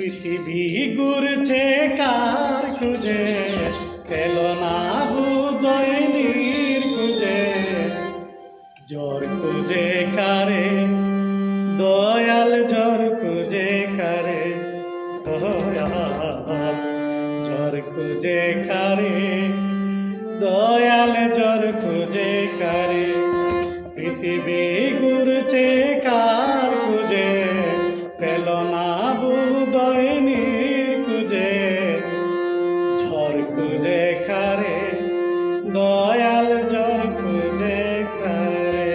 পৃথিবী ঘুরছে, কার খুঁজে? পেল না বুদয়নির খুঁজে। জ্বর খুঁজে কারে? দয়াল জ্বর খুঁজে কারে? দয়াল জ্বর খুঁজে কারে? দয়াল জ্বর খুঁজে কারে? পৃথিবী বুদয়নির খুঁজে ঝড় খুঁজে কারে দয়াল জ্বর খুঁজে কারে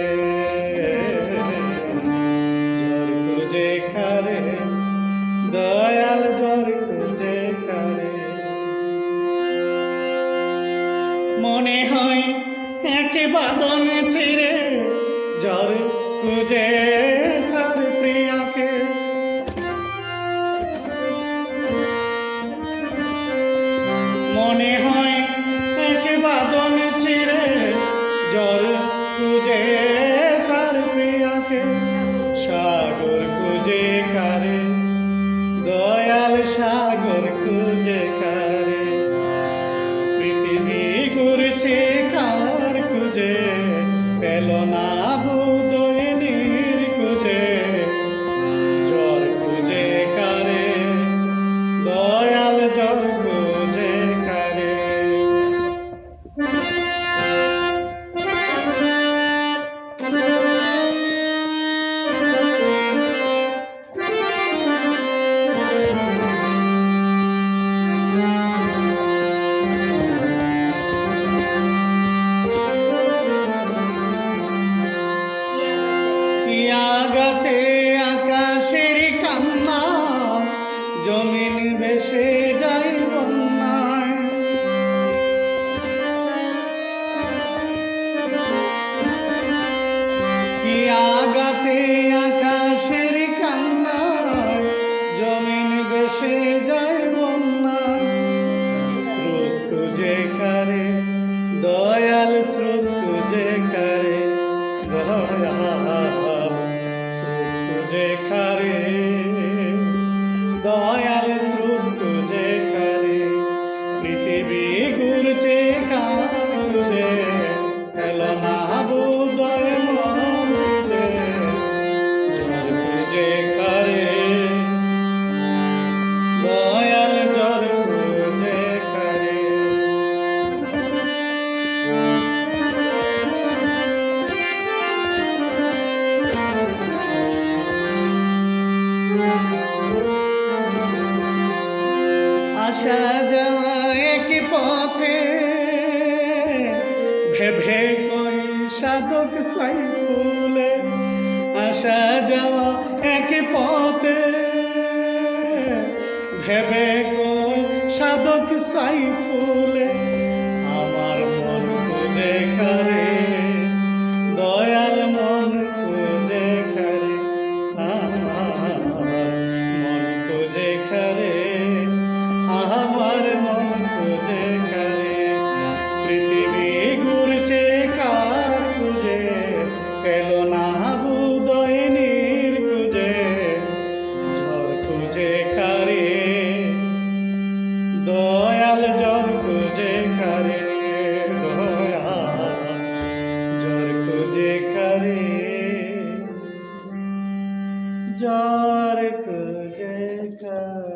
জ্বর খুঁজে কারে দয়াল জ্বর খুঁজে কারে মনে হয় একে বাদন ছিঁড়ে জ্বর খুঁজে mountains আসা যাওয়া এক পথে। ভেবে কই সাধক সাই ফুলে আসা যাওয়া এক পথে। ভেবে কই সাধক সাই ফুলে আমার মন খুঁজে কারে খুঁজে কারে পৃথিবী ঘুরছে কার খুঁজে পেল না বুদয়নির খুঁজে ঝড় খুঁজে কারে? দয়াল জ্বর খুঁজে কারে? দয়াল জ্বর খুঁজে কারে? জ্বর খুঁজে কারে?